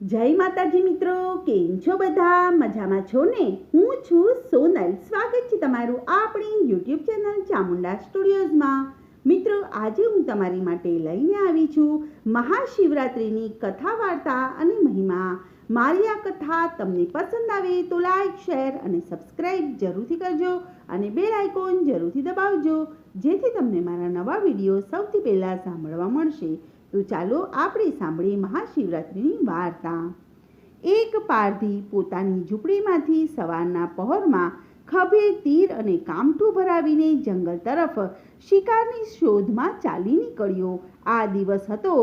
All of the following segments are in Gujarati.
જય માતાજી મિત્રો, કેમ છો બધા? મજામાં છો ને? હું છું સોનલ. સ્વાગત છે તમારું આપણી યુટ્યુબ ચેનલ ચામુંડા સ્ટુડિયોઝમાં. મિત્રો, આજે હું તમારી માટે લઈને આવી છું મહાશિવરાત્રિની કથા વાર્તા અને મહિમા. મારી આ કથા તમને પસંદ આવે તો લાઈક શેર અને સબસ્ક્રાઈબ જરૂરથી કરજો અને બેલ આઇકોન જરૂરથી દબાવજો, જેથી તમને મારા નવા વીડિયો સૌથી પહેલાં સાંભળવા મળશે. તો ચાલો આપણે સાંભળીએ મહાશિવરાત્રિની વાર્તા. એક પારધી પોતાની ઝૂંપડીમાંથી સવારના પહોરમાં ખભે તીર અને કામઠું ભરાવીને જંગલ તરફ શિકારની શોધમાં ચાલી નીકળ્યો. આ દિવસ હતો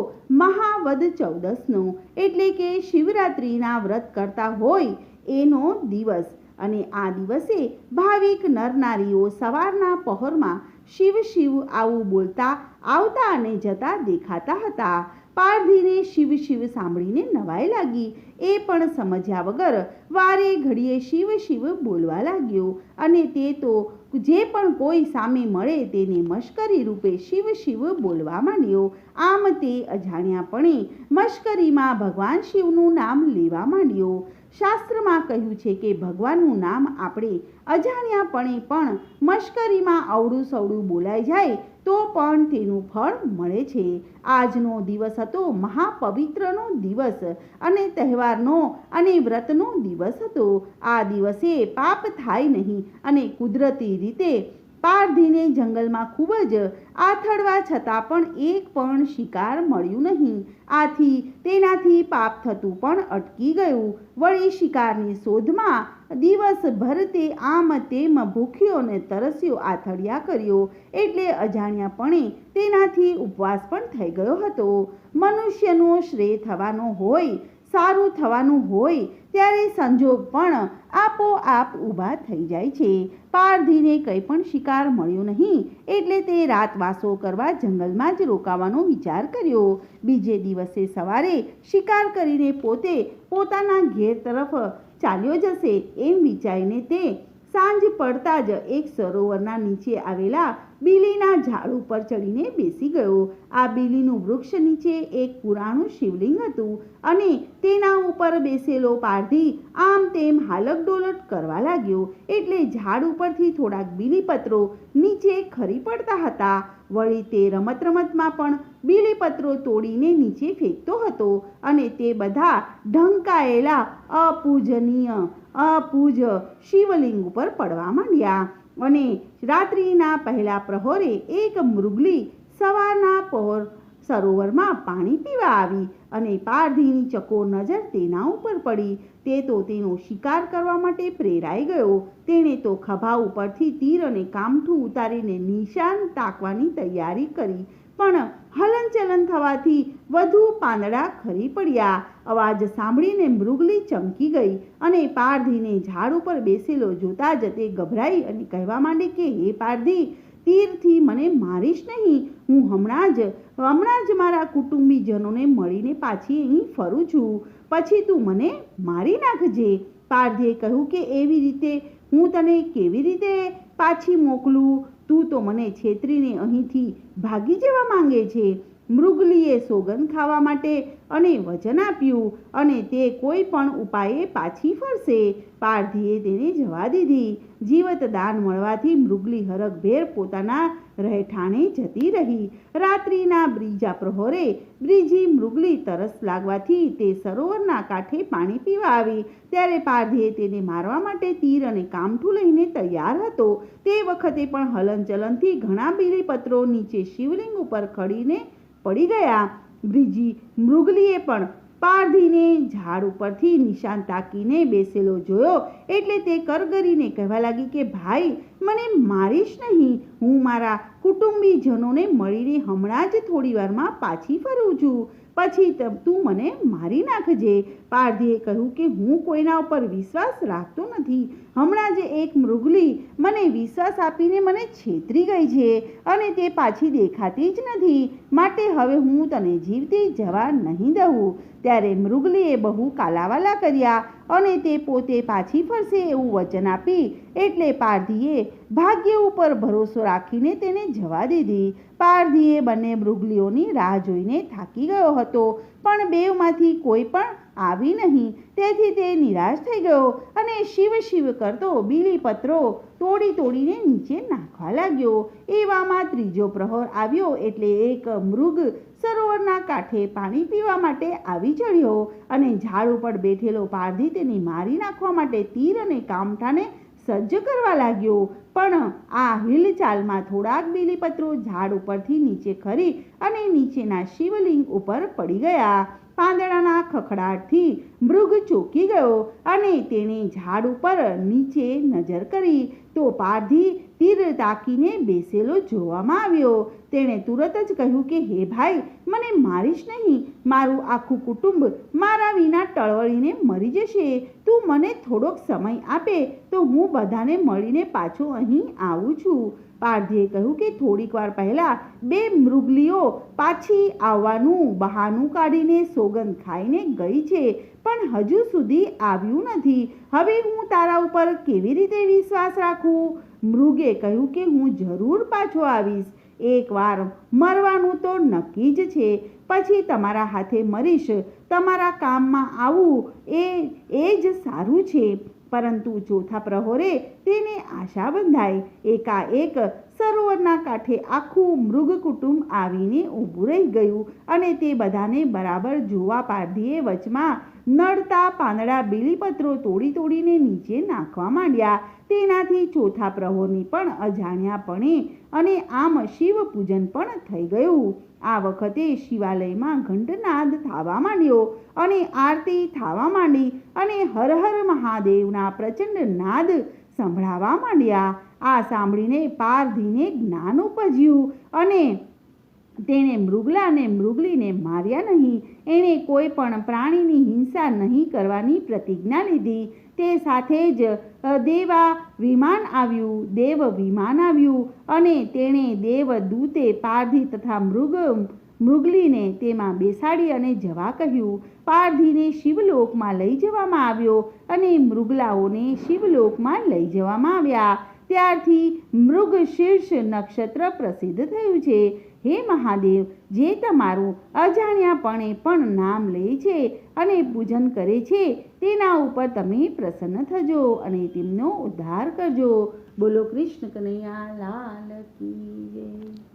મહાવદ ચૌદસનો, એટલે કે શિવરાત્રિના વ્રત કરતા હોય એનો દિવસ. અને આ દિવસે ભાવિક નરનારીઓ સવારના પહોરમાં શિવ શિવ આવું બોલતા, આવતા અને જતા દેખાતા હતા. પારધીને શિવ શિવ સાંભળીને નવાઈ લાગી. એ પણ સમજ્યા વગર વારે ઘડીએ શિવ શિવ બોલવા લાગ્યો અને તે તો જે પણ કોઈ સામે મળે તેને મશ્કરી રૂપે શિવ શિવ બોલવા માંડ્યો. આમ તે અજાણ્યાપણે મશ્કરીમાં ભગવાન શિવનું નામ લેવા માંડ્યો. શાસ્ત્રમાં કહ્યું છે કે ભગવાનનું નામ આપણે અજાણ્યાપણે પણ મશ્કરીમાં અવળું સવડું બોલાઈ જાય તો પણ તેનું ફળ મળે છે. આજનો દિવસ હતો મહાપવિત્રનો દિવસ અને તહેવારનો અને વ્રતનો દિવસ હતો. આ દિવસે પાપ થાય નહીં અને કુદરતી રીતે પારધીને જંગલમાં ખૂબ જ આથડવા છતાં પણ એક પણ શિકાર મળ્યું નહીં. આથી તેનાથી પાપ થતું પણ અટકી ગયું. વળી શિકારની શોધમાં દિવસભર તે આમ તેમ ભૂખ્યો ને તરસ્યો, આથડિયા કર્યો. એટલે અજાણ્યાપણે તેનાથી ઉપવાસ પણ થઈ ગયો હતો. મનુષ્યનો શ્રેય થવાનો હોય સારું થવાનું હોય ત્યારે સંજોગ પણ આપોઆપ ઊભા થઈ જાય છે. પારધીને કંઈ પણ શિકાર મળ્યો નહીં એટલે તે રાતવાસો કરવા જંગલમાં જ રોકાવાનો વિચાર કર્યો. બીજે દિવસે સવારે શિકાર કરીને પોતે પોતાના ઘેર તરફ ચાલ્યો જશે એમ વિચારીને તે સાંજ પડતા જ એક સરોવરના નીચે આવેલા બીલીના ઝાડ ઉપર ચડીને બેસી ગયો. આ બીલીનું વૃક્ષ નીચે એક પુરાણું શિવલિંગ હતું અને તેના ઉપર બેસેલો પારધી આમ તેમ હાલક ડોલટ કરવા લાગ્યો. એટલે ઝાડ ઉપરથી થોડાક બીલીપત્રો નીચે ખરી પડતા હતા. વળી તે રમત રમતમાં પણ બીલીપત્રો તોડીને નીચે ફેંકતો હતો અને તે બધા ઢંકાયેલા અપૂજનીય, અપૂજ શિવલિંગ ઉપર પડવા માંડ્યા. અને રાત્રિના પહેલા પ્રહોરે એક મૃગલી સવારના પહોર સરોવરમાં પાણી પીવા આવી અને પારધીની ચકોર નજર તેના ઉપર પડી. તે તો તેનો શિકાર કરવા માટે પ્રેરાઈ ગયો. તેણે તો ખભા ઉપરથી તીર અને કામઠું ઉતારીને નિશાન તાકવાની તૈયારી કરી. પણ હલનચલન થવાથી વધુ પાંદડા ખરી પડ્યા. અવાજ સાંભળીને મૃગલી ચમકી ગઈ અને પારધીને ઝાડ ઉપર બેસેલો જોતા જ તે ગભરાઈ અને કહેવા માંડી કે, હે પારધી, તીરથી મને મારીશ નહીં. હું હમણાં જ હમણાં જ મારા કુટુંબીજનોને મળીને પાછી અહીં ફરું છું. પછી તું મને મારી નાખજે. પારધીએ કહ્યું કે, એવી રીતે હું તને કેવી રીતે પાછી મોકલું? તું તો મને છેતરીને અહીંથી ભાગી જવા માંગે છે. મૃગલીએ સોગંદ ખાવા માટે અને વચન આપ્યું અને તે કોઈ પણ ઉપાયે પાછી ફરશે. પારધીએ તેને જવા દીધી. જીવત દાન મળવાથી મૃગલી હરખભેર પોતાના રહેઠાણે જતી રહી. રાત્રિના બ્રીજા પ્રહોરે બ્રીજી મૃગલી તરસ લાગવાથી તે સરોવરના કાંઠે પાણી પીવા આવી. ત્યારે પારધીએ તેને મારવા માટે તીર અને કામઠું લઈને તૈયાર હતો. તે વખતે પણ હલનચલનથી ઘણા બીલીપત્રો નીચે શિવલિંગ ઉપર ખડીને પડી ગયા. બ્રીજી મૃગલીએ પણ પારધીને ઝાડ ઉપરથી નિશાન તાકીને બેસેલો જોયો એટલે તે કરગરીને કહેવા લાગી કે, ભાઈ, મને મારીશ નહીં. હું મારા કુટુંબીજનોને મળીને હમણાં જ થોડી વારમાં પાછી ફરું છું. પછી તું મને મારી નાખજે. પારધીએ કહ્યું કે હું કોઈના ઉપર વિશ્વાસ રાખતો નથી. હમણાં જ એક મૃગલી મને વિશ્વાસ આપીને મને છેતરી ગઈ છે અને તે પાછી દેખાતી જ નથી. માટે હવે હું તને જીવતી જવા નહીં દઉં. ત્યારે મૃગલીએ બહુ કાલાવાલા કર્યા અને તે પોતે પાછી ફરશે એવું વચન આપી એટલે પારધીએ ભાગ્ય ઉપર ભરોસો રાખીને તેને જવા દીધી. પારધીએ બંને મૃગલીઓની રાહ જોઈને થાકી ગયો હતો. પણ બેવમાંથી કોઈ પણ આવી નહીં. તેથી તે નિરાશ થઈ ગયો અને શિવ શિવ કરતો બીલીપત્રો તોડી તોડીને નીચે નાખવા લાગ્યો. એવામાં ત્રીજો પ્રહર આવ્યો એટલે એક મૃગ સરોવરના કાંઠે પાણી પીવા માટે આવી ચડ્યો અને ઝાડ ઉપર બેઠેલો પારધી તેને મારી નાખવા માટે તીર અને કામઠાને સજ્જ કરવા લાગ્યો. પણ આ હિલચાલમાં થોડાક બીલીપત્રો ઝાડ ઉપરથી નીચે ખરી અને નીચેના શિવલિંગ ઉપર પડી ગયા. પાંદડાના ખખડાટથી મૃગ ચોંકી ગયો અને તેણે ઝાડ ઉપર નીચે નજર કરી. તો પારધી તીર તાકીને બેસેલો જોવામાં આવ્યો. તેણે તુરત જ કહ્યું કે, હે ભાઈ, મને મારીશ નહીં. મારું આખું કુટુંબ મારા વિના ટળવળીને મરી જશે. તું મને થોડોક સમય આપે, તો હું બધાને મળીને પાછો અહીં આવું છું. પારધીએ કહ્યું કે, થોડીક વાર પહેલાં બે મૃગલીઓ પાછી આવવાનું બહાનું કાઢીને સોગંદ ખાઈને ગઈ છે, પણ હજુ સુધી આવ્યું નથી. હવે હું તારા ઉપર કેવી રીતે વિશ્વાસ રાખું? મૃગે કહ્યું કે હું જરૂર પાછો આવીશ. એકવાર મરવાનું તો નક્કી જ છે. પછી તમારા હાથે મરીશ. તમારા કામમાં આવું એ એ જ સારું છે. પરંતુ ચોથા પ્રહોરે તેને આશા બંધાઈ. એકાએક સરોવરના કાંઠે આખું મૃગ કુટુંબ આવીને ઊભું રહી ગયું અને તે બધાને બરાબર જોવા પારધીએ વચમાં નડતા પાંદડા બીલીપત્રો તોડી તોડીને નીચે નાખવા માંડ્યા. તેનાથી ચોથા પ્રહોરની પણ અજાણ્યાપણે અને આમ શિવ પૂજન પણ થઈ ગયું. આ વખતે શિવાલયમાં ઘંટનાદ થવા માંડ્યો અને આરતી થવા માંડી અને હર હર મહાદેવના પ્રચંડ નાદ સંભળાવા માંડ્યા. આ સાંભળીને પારધીને જ્ઞાન ઉપજ્યું અને તેણે મૃગલા અને મૃગલીને માર્યા નહીં. એણે કોઈ પણ પ્રાણીની હિંસા નહીં કરવાની પ્રતિજ્ઞા લીધી. તે સાથે જ દેવા વિમાન આવ્યું, દેવ વિમાન આવ્યું અને તેણે દેવદૂતે પારધી તથા મૃગ, મૃગલીને તેમાં બેસાડી અને જવા કહ્યું, પારધીને શિવલોકમાં લઈ જવામાં આવ્યો અને મૃગલાઓને શિવલોકમાં લઈ જવામાં આવ્યા. ત્યારથી મૃગ શીર્ષ નક્ષત્ર પ્રસિદ્ધ થયું છે. હે મહાદેવ, જે તમારું અજાણ્યાપણે પણ નામ લે છે અને પૂજન કરે છે, તેના ઉપર તમે પ્રસન્ન થજો અને તેમનો ઉદ્ધાર કરજો. બોલો કૃષ્ણ કનૈયા, લાલ કી